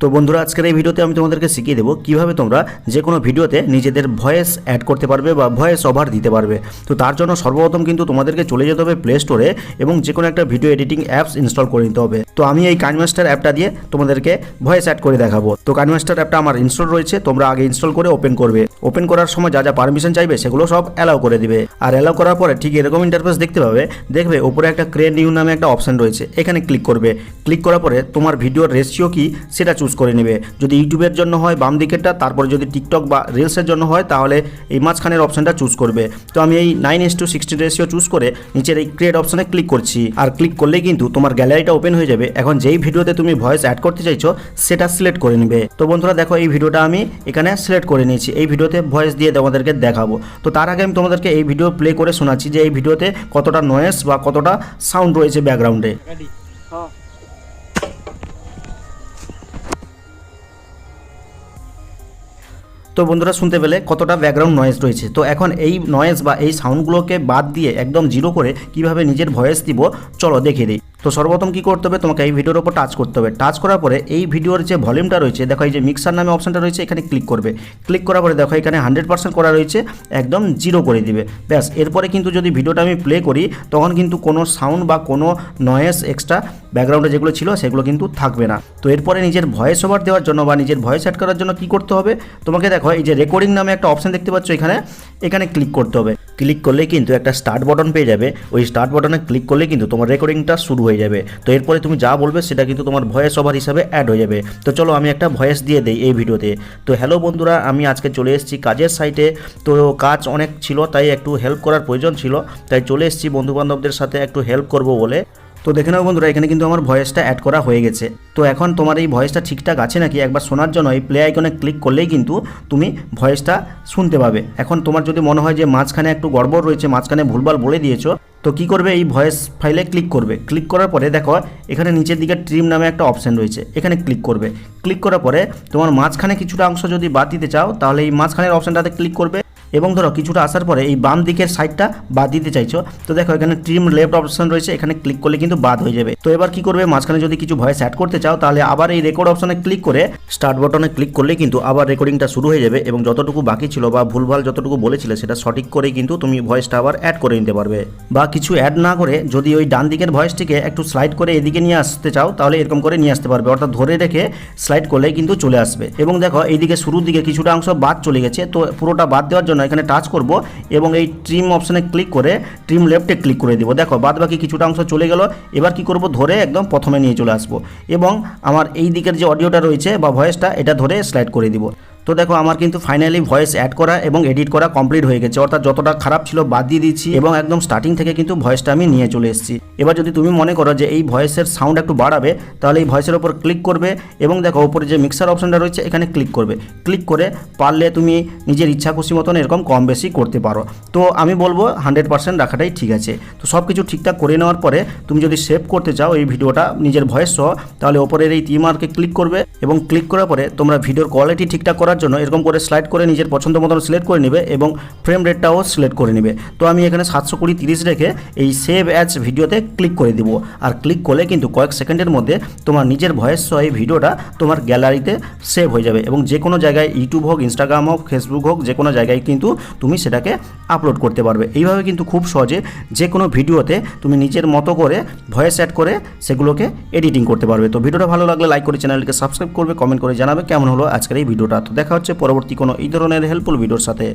তো বন্ধুরা, আজকের এই ভিডিওতে আমি তোমাদেরকে শিখিয়ে দেবো কীভাবে তোমরা যে কোনো ভিডিওতে নিজেদের ভয়েস অ্যাড করতে পারবে বা ভয়েস ওভার দিতে পারবে। তো তার জন্য সর্বপ্রথম কিন্তু তোমাদেরকে চলে যেতে হবে প্লে স্টোরে এবং যে কোনো একটা ভিডিও এডিটিং অ্যাপস ইনস্টল করে নিতে হবে। তো আমি এই কানমাস্টার অ্যাপটা দিয়ে তোমাদেরকে ভয়েস অ্যাড করে দেখাবো। তো কানমাস্টার অ্যাপটা আমার ইনস্টল রয়েছে, তোমরা আগে ইনস্টল করে ওপেন করবে। ওপেন করার সময় যা যা পারমিশন চাইবে সেগুলো সব অ্যালাউ করে দিবে। আর অ্যালাউ করার পরে ঠিক এরকম ইন্টারফেস দেখতে পাবে, দেখবে উপরে একটা ক্রিয়েট নিউ নামে একটা অপশন রয়েছে, এখানে ক্লিক করবে। ক্লিক করার পরে তোমার ভিডিওর রেশিও কি সেটা চুজ করে নেবে। যদি ইউটিউবের জন্য হয় বাম দিকেরটা, তারপরে যদি টিকটক বা রিলসের জন্য হয়, তাহলে এই মাঝখানের অপশনটা চুজ করবে। তো আমি এই nine is to sixty ratio choose করে নিচের এই ক্রিয়েট অপশনে ক্লিক করছি। আর ক্লিক করলেই কিন্তু তোমার গ্যালারিটা ওপেন হয়ে যাবে। এখন যেই ভিডিওতে তুমি ভয়েস অ্যাড করতে চাইছো, সেটা সিলেক্ট করে নেবে। তো বন্ধুরা দেখো এই ভিডিওটা আমি এখানে সিলেক্ট করে নিয়েছি। এই ভিডিওতে ভয়েস দিয়ে তোমাদেরকে দেখাবো। তো তার আগে আমি তোমাদেরকে এই ভিডিও প্লে করে শোনাচ্ছি যে এই ভিডিওতে কতটা নয়েস বা কতটা সাউন্ড রয়েছে ব্যাকগ্রাউন্ডে তো বন্ধুরা শুনতে পেলে কতটা ব্যাকগ্রাউন্ড নয়েজ রয়েছে। তো এখন এই নয়েজ বা এই সাউন্ডগুলোকে বাদ দিয়ে একদম জিরো করে কীভাবে নিজের ভয়েস দিব চলো দেখে দিই। তো সর্বপ্রথম কী করতে হবে? তোমাকে এই ভিডিওর ওপর টাচ করতে হবে। টাচ করার পরে এই ভিডিওর যে ভলিউমটা রয়েছে, দেখো এই যে মিক্সার নামে অপশনটা রয়েছে, এখানে ক্লিক করবে। ক্লিক করার পরে দেখো এখানে হান্ড্রেড পার্সেন্ট করা রয়েছে, একদম জিরো করে দিবে। ব্যাস, এরপরে কিন্তু যদি ভিডিওটা আমি প্লে করি, তখন কিন্তু কোনো সাউন্ড বা কোনো নয়েস এক্সট্রা ব্যাকগ্রাউন্ডে যেগুলো ছিল, সেগুলো কিন্তু থাকবে না। তো এরপরে নিজের ভয়েস ওভার দেওয়ার জন্য বা নিজের ভয়েস অ্যাড করার জন্য কি করতে হবে? তোমাকে দেখো এই যে রেকর্ডিং নামে একটা অপশন দেখতে পাচ্ছ এখানে। এখানে ক্লিক করতে হবে। ক্লিক করলে কিন্তু একটা স্টার্ট বটন পেয়ে যাবে। ওই স্টার্ট বটনে ক্লিক করলে কিন্তু তোমার রেকর্ডিংটা শুরু হয়ে যাবে। তো এরপরে তুমি যা বলবে সেটা কিন্তু তোমার ভয়েস ওভার হিসাবে অ্যাড হয়ে যাবে। তো চলো আমি একটা ভয়েস দিয়ে দেই এই ভিডিওতে। তো হ্যালো বন্ধুরা, আমি আজকে চলে এসেছি কাজের সাইটে তো কাজ অনেক ছিল, তাই একটু হেল্প করার প্রয়োজন ছিল। তাই চলে এসেছি বন্ধুবান্ধবদের সাথে একটু হেল্প করব বলে। তো দেখে নাও বন্ধুরা, এখানে কিন্তু আমার ভয়েসটা অ্যাড করা হয়ে গেছে। তো এখন তোমার এই ভয়েসটা ঠিকঠাক আছে নাকি? একবার শোনার জন্য এই প্লে আইকনে ক্লিক করলেই কিন্তু তুমি ভয়েসটা শুনতে পাবে। এখন তোমার যদি মনে হয় যে মাঝখানে একটু গড়বড় রয়েছে, মাঝখানে ভুলভাল বলে দিয়েছ, তো কি করবে? এই ভয়েস ফাইলে ক্লিক করবে। ক্লিক করার পরে দেখো, এখানে নিচের দিকে ট্রিম নামে একটা অপশন রয়েছে। এখানে ক্লিক করবে। ক্লিক করার পরে তোমার মাঝখানে কিছুটা অংশ যদি বাদ দিতে চাও, তাহলে এই মাঝখানের অপশনটাতে ক্লিক করবে। এবং ধরো কিছুটা আসার পরে এই বাম দিকের সাইডটা বাদ দিতে চাইছো, তো দেখো এখানে ট্রিম লেফট অপশন রয়েছে, এখানে ক্লিক করলে কিন্তু বাদ হয়ে যাবে। তো এবার কি করবে? মাঝখানে যদি কিছু ভয়েস অ্যাড করতে চাও, তাহলে আবার এই রেকর্ড অপশনে ক্লিক করে স্টার্ট বাটনে ক্লিক করলে কিন্তু আবার রেকর্ডিংটা শুরু হয়ে যাবে এবং যতটুকু বাকি ছিল বা ভুলভাল যতটুকু বলেছিলে সেটা সঠিক করে কিন্তু তুমি ভয়েসটা আবার অ্যাড করে নিতে পারবে। বা কিছু অ্যাড না করে যদি ওই ডান দিকের ভয়েসটিকে একটু স্লাইড করে এদিকে নিয়ে আসতে চাও, তাহলে এরকম করে নিয়ে আসতে পারবে। অর্থাৎ ধরে রেখে স্লাইড করলে কিন্তু চলে আসবে। এবং দেখো এইদিকে শুরুর দিকে কিছুটা অংশ বাদ চলে গেছে, তো পুরোটা বাদ দেওয়ার জন্য এখানে টাচ করব এবং এই ট্রিম অপশানে ক্লিক করে ট্রিম লেফটে ক্লিক করে দেবো। দেখো বাদ বাকি কিছুটা অংশ চলে গেল। এবার কি করব? ধরে একদম প্রথমে নিয়ে চলে আসব এবং আমার এই দিকের যে অডিওটা রয়েছে বা ভয়েসটা এটা ধরে স্লাইড করে দিব। তো দেখো, আমার কিন্তু ফাইনালি ভয়েস অ্যাড করা এবং এডিট করা কমপ্লিট হয়ে গেছে। অর্থাৎ যতটা খারাপ ছিল বাদ দিয়ে দিচ্ছি এবং একদম স্টার্টিং থেকে কিন্তু ভয়েসটা আমি নিয়ে চলে এসেছি। এবার যদি তুমি মনে করো যে এই ভয়েসের সাউন্ড একটু বাড়াবে, তাহলে এই ভয়েসের ওপর ক্লিক করবে এবং দেখো ওপরে যে মিক্সার অপশনটা রয়েছে, এখানে ক্লিক করবে। ক্লিক করে পারলে তুমি নিজের ইচ্ছা খুশি মতন এরকম কম বেশি করতে পারো। তো আমি বলব হান্ড্রেড পার্সেন্ট রাখাটাই ঠিক আছে। তো সব কিছু ঠিকঠাক করে নেওয়ার পরে তুমি যদি সেভ করতে চাও এই ভিডিওটা নিজের ভয়েস সহ, তাহলে ওপরের এই টিমার্কে ক্লিক করবে এবং ক্লিক করার পরে তোমরা ভিডিওর কোয়ালিটি ঠিকঠাক করার জন্য এরকম করে স্লাইড করে নিজের পছন্দ মতন সিলেক্ট করে নেবে এবং ফ্রেম রেটটাও সিলেক্ট করে নেবে। তো আমি এখানে সাতশো কুড়ি তিরিশ রেখে এই সেভ অ্যাজ ভিডিওতে ক্লিক করে দিব। আর ক্লিক করলে কিন্তু কয়েক সেকেন্ডের মধ্যে তোমার নিজের ভয়েস সহ এই ভিডিওটা তোমার গ্যালারিতে সেভ হয়ে যাবে এবং যে কোনো জায়গায় ইউটিউব হোক ইনস্টাগ্রাম হোক ফেসবুক হোক, যে কোনো জায়গায় কিন্তু তুমি সেটাকে আপলোড করতে পারবে। এইভাবে কিন্তু খুব সহজে যে কোনো ভিডিওতে তুমি নিজের মতো করে ভয়েস অ্যাড করে সেগুলোকে এডিটিং করতে পারবে। তো ভিডিওটা ভালো লাগলে লাইক করে চ্যানেলকে সাবস্ক্রাইব করবে কমেন্ট করে জানাবে কেমন হলো আজকের এই ভিডিওটা তো দেখা হচ্ছে পরবর্তী কোনো এই ধরনের হেল্পফুল ভিডিওর সাথে।